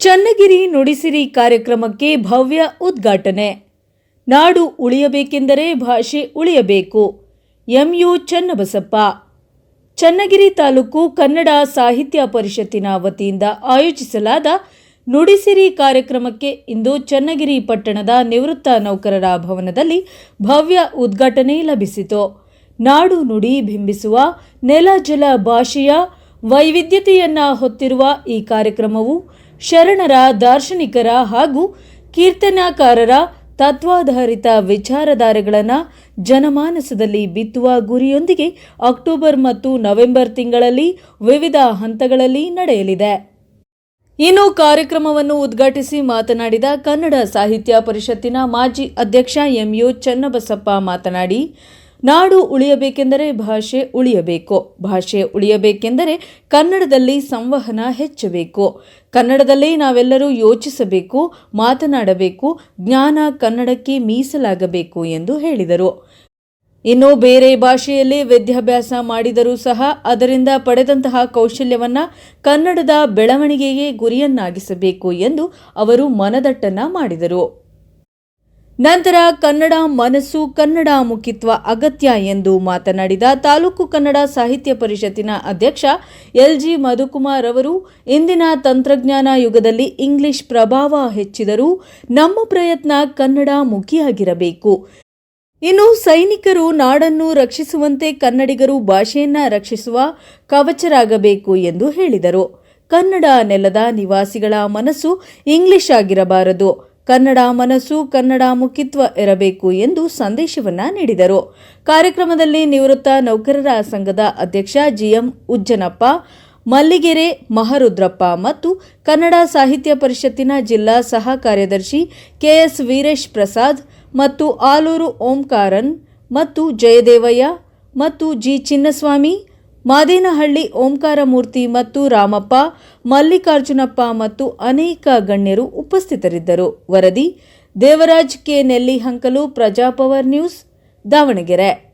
ಚನ್ನಗಿರಿ ನುಡಿಸಿರಿ ಕಾರ್ಯಕ್ರಮಕ್ಕೆ ಭವ್ಯ ಉದ್ಘಾಟನೆ. ನಾಡು ಉಳಿಯಬೇಕೆಂದರೆ ಭಾಷೆ ಉಳಿಯಬೇಕು. M U Channabasappa. Channagiri taluk Kannada ಸಾಹಿತ್ಯ ಪರಿಷತ್ತಿನ ವತಿಯಿಂದ ಆಯೋಜಿಸಲಾದ ನುಡಿಸಿರಿ ಕಾರ್ಯಕ್ರಮಕ್ಕೆ ಇಂದು ಚನ್ನಗಿರಿ ಪಟ್ಟಣದ ನಿವೃತ್ತ ನೌಕರರ ಭವನದಲ್ಲಿ ಭವ್ಯ ಉದ್ಘಾಟನೆ ಲಭಿಸಿತು. ನಾಡು ನುಡಿ ಬಿಂಬಿಸುವ ನೆಲ ಜಲ ಭಾಷೆಯ ವೈವಿಧ್ಯತೆಯನ್ನು ಹೊತ್ತಿರುವ ಈ ಕಾರ್ಯಕ್ರಮವು ಶರಣರ, ದಾರ್ಶನಿಕರ ಹಾಗೂ ಕೀರ್ತನಾಕಾರರ ತತ್ವಾಧಾರಿತ ವಿಚಾರಧಾರೆಗಳನ್ನು ಜನಮಾನಸದಲ್ಲಿ ಬಿತ್ತುವ ಗುರಿಯೊಂದಿಗೆ ಅಕ್ಟೋಬರ್ ಮತ್ತು ನವೆಂಬರ್ ತಿಂಗಳಲ್ಲಿ ವಿವಿಧ ಹಂತಗಳಲ್ಲಿ ನಡೆಯಲಿದೆ. ಇನ್ನು ಕಾರ್ಯಕ್ರಮವನ್ನು ಉದ್ಘಾಟಿಸಿ ಮಾತನಾಡಿದ ಕನ್ನಡ ಸಾಹಿತ್ಯ ಪರಿಷತ್ತಿನ ಮಾಜಿ ಅಧ್ಯಕ್ಷ ಎಂಯು ಚನ್ನಬಸಪ್ಪ ಮಾತನಾಡಿ ನಾಡು ಉಳಿಯಬೇಕೆಂದರೆ ಭಾಷೆ ಉಳಿಯಬೇಕು. ಭಾಷೆ ಉಳಿಯಬೇಕೆಂದರೆ ಕನ್ನಡದಲ್ಲಿ ಸಂವಹನ ಹೆಚ್ಚಬೇಕು. ಕನ್ನಡದಲ್ಲೇ ನಾವೆಲ್ಲರೂ ಯೋಚಿಸಬೇಕು, ಮಾತನಾಡಬೇಕು, ಜ್ಞಾನ ಕನ್ನಡಕ್ಕೆ ಮೀಸಲಾಗಬೇಕು ಎಂದು ಹೇಳಿದರು. ಇನ್ನು ಬೇರೆ ಭಾಷೆಯಲ್ಲಿ ವಿದ್ಯಾಭ್ಯಾಸ ಮಾಡಿದರೂ ಸಹ ಅದರಿಂದ ಪಡೆದಂತಹ ಕೌಶಲ್ಯವನ್ನ ಕನ್ನಡದ ಬೆಳವಣಿಗೆಗೆ ಗುರಿಯನ್ನಾಗಿಸಬೇಕು ಎಂದು ಅವರು ಮನದಟ್ಟನ್ನ ಮಾಡಿದರು. ನಂತರ ಕನ್ನಡ ಮನಸ್ಸು, ಕನ್ನಡ ಮುಖಿತ್ವ ಅಗತ್ಯ ಎಂದು ಮಾತನಾಡಿದ ತಾಲೂಕು ಕನ್ನಡ ಸಾಹಿತ್ಯ ಪರಿಷತ್ತಿನ ಅಧ್ಯಕ್ಷ ಎಲ್ಜಿ ಮಧುಕುಮಾರ್ ಅವರು, ಇಂದಿನ ತಂತ್ರಜ್ಞಾನ ಯುಗದಲ್ಲಿ ಇಂಗ್ಲಿಷ್ ಪ್ರಭಾವ ಹೆಚ್ಚಿದರೂ ನಮ್ಮ ಪ್ರಯತ್ನ ಕನ್ನಡ ಮುಖಿಯಾಗಿರಬೇಕು. ಇನ್ನು ಸೈನಿಕರು ನಾಡನ್ನು ರಕ್ಷಿಸುವಂತೆ ಕನ್ನಡಿಗರು ಭಾಷೆಯನ್ನ ರಕ್ಷಿಸುವ ಕವಚರಾಗಬೇಕು ಎಂದು ಹೇಳಿದರು. ಕನ್ನಡ ನೆಲದ ನಿವಾಸಿಗಳ ಮನಸ್ಸು ಇಂಗ್ಲಿಷ್ ಆಗಿರಬಾರದು. ಕನ್ನಡ ಮನಸ್ಸು, ಕನ್ನಡ ಮುಖಿತ್ವ ಇರಬೇಕು ಎಂದು ಸಂದೇಶವನ್ನ ನೀಡಿದರು. ಕಾರ್ಯಕ್ರಮದಲ್ಲಿ ನಿವೃತ್ತ ನೌಕರರ ಸಂಘದ ಅಧ್ಯಕ್ಷ ಜಿಎಂ ಉಜ್ಜನಪ್ಪ, ಮಲ್ಲಿಗೆರೆ ಮಹರುದ್ರಪ್ಪ ಮತ್ತು ಕನ್ನಡ ಸಾಹಿತ್ಯ ಪರಿಷತ್ತಿನ ಜಿಲ್ಲಾ ಸಹ ಕಾರ್ಯದರ್ಶಿ ಕೆಎಸ್ ವೀರೇಶ್ ಪ್ರಸಾದ್ ಮತ್ತು ಆಲೂರು ಓಂಕಾರನ್ ಮತ್ತು ಜಯದೇವಯ್ಯ ಮತ್ತು ಜಿ ಚಿನ್ನಸ್ವಾಮಿ ಮಾದೇನಹಳ್ಳಿ, ಓಂಕಾರಮೂರ್ತಿ ಮತ್ತು ರಾಮಪ್ಪ, ಮಲ್ಲಿಕಾರ್ಜುನಪ್ಪ ಮತ್ತು ಅನೇಕ ಗಣ್ಯರು ಉಪಸ್ಥಿತರಿದ್ದರು. ವರದಿ, ದೇವರಾಜ್ ಕೆ. ನೆಲ್ಲಿ ಹಂಕಲು, ಪ್ರಜಾಪವರ್ ನ್ಯೂಸ್, ದಾವಣಗೆರೆ.